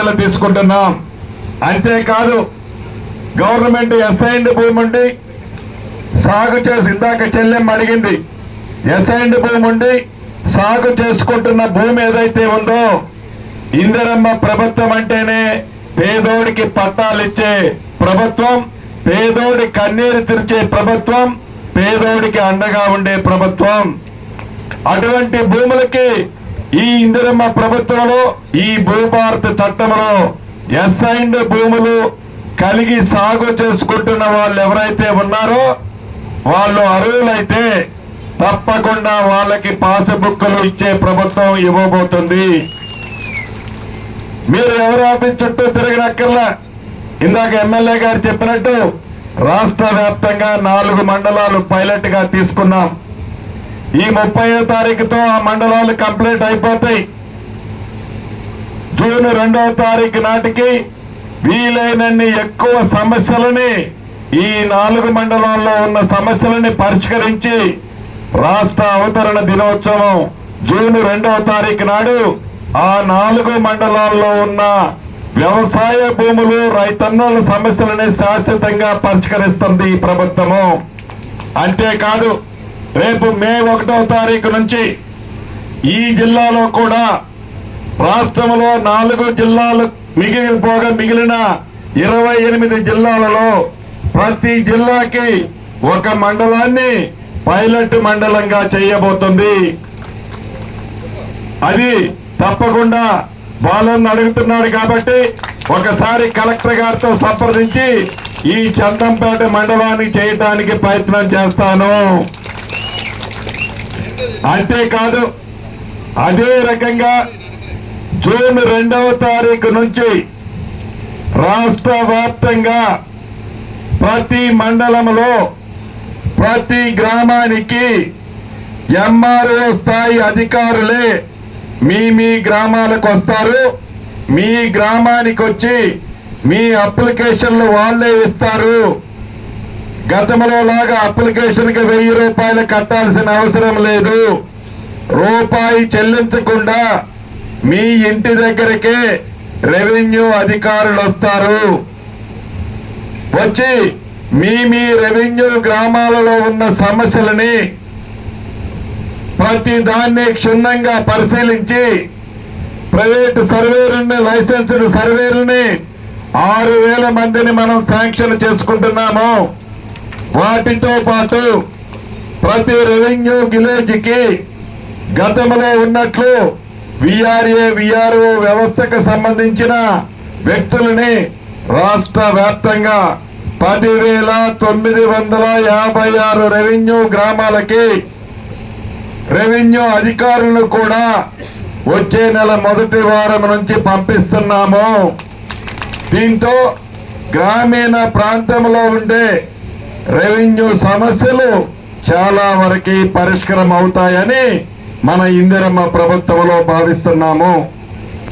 చర్యలు తీసుకుంటున్నాం. అంతేకాదు గవర్నమెంట్ ఎస్ఐండ్ భూమి ఉండి సాగు చేసి ఇందాక చెల్లెమ్మ అడిగింది ఎస్ఐండ్ భూమి ఉండి సాగు చేసుకుంటున్న భూమి ఏదైతే ఉందో ఇందిరమ్మ ప్రభుత్వం అంటేనే పేదోడికి పట్టాలు ఇచ్చే ప్రభుత్వం పేదోడి కన్నీరు తెరిచే ప్రభుత్వం పేదోడికి అండగా ఉండే ప్రభుత్వం. అటువంటి భూములకి ఈ ఇందిరమ్మ ప్రభుత్వంలో ఈ భూభారత చట్టంలో ఎస్ఐండ్ భూములు కలిగి సాగు చేసుకుంటున్న వాళ్ళు ఎవరైతే ఉన్నారో వాళ్ళు అర్హులైతే తప్పకుండా వాళ్ళకి పాస్బుక్లు ఇచ్చే ప్రభుత్వం ఇవ్వబోతుంది. మీరు ఎవరు ఆఫీస్ చుట్టూ తిరగనక్కర్లా. ఇందాక ఎమ్మెల్యే గారు చెప్పినట్టు రాష్ట్ర వ్యాప్తంగా నాలుగు మండలాలు పైలట్గా తీసుకున్నాం. ఈ ముప్పయో తారీఖుతో ఆ మండలాలు కంప్లీట్ అయిపోతాయి. జూన్ రెండవ తారీఖు నాటికి వీలైనన్ని ఎక్కువ సమస్యలని ఈ నాలుగు మండలాల్లో ఉన్న సమస్యలని పరిష్కరించి రాష్ట్ర అవతరణ దినోత్సవం జూన్ రెండవ తారీఖు నాడు ఆ నాలుగు మండలాల్లో ఉన్న వ్యవసాయ భూములు రైతన్నుల సమస్యలని శాశ్వతంగా పరిష్కరిస్తుంది ఈ ప్రభుత్వము. అంతేకాదు రేపు మే ఒకటో తారీఖు నుంచి ఈ జిల్లాలో కూడా రాష్ట్రంలో నాలుగు జిల్లాలు మిగిలిపోగా మిగిలిన ఇరవై ఎనిమిది జిల్లాలలో ప్రతి జిల్లాకి ఒక మండలాన్ని పైలట్ మండలంగా చేయబోతుంది. అది తప్పకుండా బాలను అడుగుతున్నాడు కాబట్టి ఒకసారి కలెక్టర్ గారితో సంప్రదించి ఈ చందంపేట మండలాన్ని చేయటానికి ప్రయత్నం చేస్తాను. అంతేకాదు అదే రకంగా జూన్ రెండవ తారీఖు నుంచి రాష్ట్ర వ్యాప్తంగా ప్రతి మండలంలో ప్రతి గ్రామానికి ఎంఆర్ఓ స్థాయి అధికారులే మీ మీ గ్రామాలకు వస్తారు. మీ గ్రామానికి వచ్చి మీ అప్లికేషన్లు వాళ్ళే ఇస్తారు. గతంలో లాగా అప్లికేషన్కి వెయ్యి రూపాయలు కట్టాల్సిన అవసరం లేదు. రూపాయి చెల్లించకుండా మీ ఇంటి దగ్గరకే రెవెన్యూ అధికారులు వస్తారు. వచ్చి మీ మీ రెవెన్యూ గ్రామాలలో ఉన్న సమస్యలని ప్రతి దాన్ని క్షుణ్ణంగా పరిశీలించి ప్రైవేటు సర్వేరుని లైసెన్స్డ్ సర్వేరుని ఆరు వేల మందిని మనం శాంక్షన్ చేసుకుంటున్నాము. వాటితో పాటు ప్రతి రెవెన్యూ విలేజ్కి గతంలో ఉన్నట్లు విఆర్ఏ విఆర్ఓ వ్యవస్థకు సంబంధించిన వ్యక్తులని రాష్ట్ర వ్యాప్తంగా పదివేల తొమ్మిది వందల యాభై ఆరు రెవెన్యూ గ్రామాలకి రెవెన్యూ అధికారులను కూడా వచ్చే నెల మొదటి వారం నుంచి పంపిస్తున్నాము. దీంతో గ్రామీణ ప్రాంతంలో ఉండే రెవెన్యూ సమస్యలు చాలా వరకు పరిష్కారం అవుతాయని మన ఇందిరమ్మ ప్రభుత్వంలో భావిస్తున్నాము.